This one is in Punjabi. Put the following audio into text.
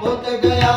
ਪੁੱਤ ਗਿਆ।